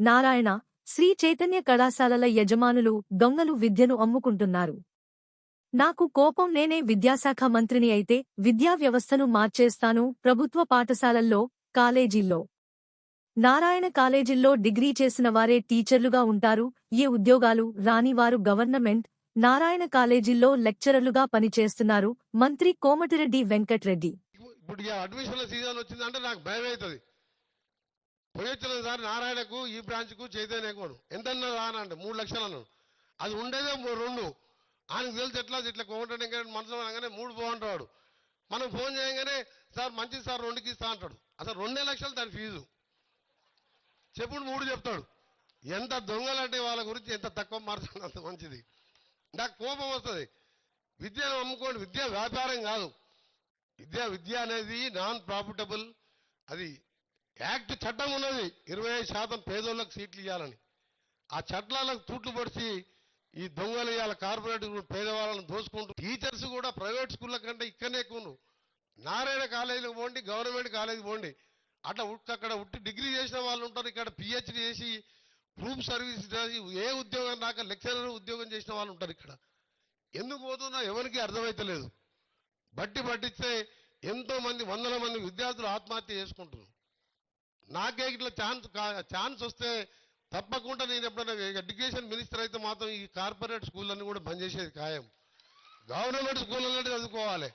నారాయణ శ్రీ చైతన్య కళాశాలల యజమానులు దొంగలు విద్యను అమ్ముకుంటున్నారు. నాకు కోపం నేనే విద్యాశాఖ మంత్రిని అయితే విద్యా వ్యవస్థను మార్చేస్తాను ప్రభుత్వ పాఠశాలల్లో కాలేజీల్లో. నారాయణ కాలేజీల్లో డిగ్రీ చేసిన వారే టీచర్లుగా ఉంటారు ఏ ఉద్యోగాలు రానివారు గవర్నమెంట్ నారాయణ కాలేజీల్లో లెక్చరర్లుగా పనిచేస్తున్నారు మంత్రి కోమటిరెడ్డి వెంకట్రెడ్డి. ఇప్పుడు అడ్మిషన్ల సీజన్ వచ్చిందంటే నాకు భయం అవుతుంది పోయొచ్చిన సార్ నారాయణకు ఈ బ్రాంచ్కు చైతన్యకు ఎంతన్నా రానండి మూడు లక్షలు అన్నాడు. అది ఉండేదే రెండు. ఆయనకు తెలుసు ఎట్లా ఇట్లా కోమటండి ఇంకా మనసులో అనగానే మూడు బాగుంటాడు మనం ఫోన్ చేయగానే సార్ మంచిది సార్ రెండుకి ఇస్తా అంటాడు. అసలు రెండే లక్షలు దాని ఫీజు. చెప్పుడు మూడు చెప్తాడు. ఎంత దొంగలంటే వాళ్ళ గురించి ఎంత తక్కువ మార్చాలి అంత మంచిది. నాకు కోపం వస్తుంది. విద్యను అమ్ముకోండి. విద్య వ్యాపారం కాదు. విద్య విద్య అనేది నాన్ ప్రాఫిటబుల్ అది యాక్ట్ చట్టం ఉన్నది. ఇరవై ఐదు శాతం పేదోళ్ళకి సీట్లు ఇవ్వాలని ఆ చట్టాలకు తూట్లు పడిచి ఈ దొంగలు ఇవాళ కార్పొరేట్ పేదవాళ్ళని దోసుకుంటూ టీచర్స్ కూడా ప్రైవేట్ స్కూళ్ళ కంటే ఇక్కడనే ఎక్కువ నారాయణ కాలేజీకి పోండి గవర్నమెంట్ కాలేజీకి పోండి. అట్లా అక్కడ ఉట్టి డిగ్రీ చేసిన వాళ్ళు ఉంటారు ఇక్కడ పిహెచ్డి చేసి గ్రూప్ సర్వీస్ చేసి ఏ ఉద్యోగం రాక లెక్చరర్ ఉద్యోగం చేసిన వాళ్ళు ఉంటారు ఇక్కడ. ఎందుకు పోతున్నా ఎవరికి అర్థమైతలేదు. బట్టి పట్టిస్తే ఎంతో మంది వందల మంది విద్యార్థులు ఆత్మహత్య చేసుకుంటున్నారు. నాకే ఇట్లా ఛాన్స్ ఛాన్స్ వస్తే తప్పకుండా నేను ఎప్పుడైనా ఎడ్యుకేషన్ మినిస్టర్ అయితే మాత్రం ఈ కార్పొరేట్ స్కూళ్ళన్నీ కూడా బంద్ చేసేది ఖాయం. గవర్నమెంట్ స్కూళ్ళనే చదువుకోవాలి.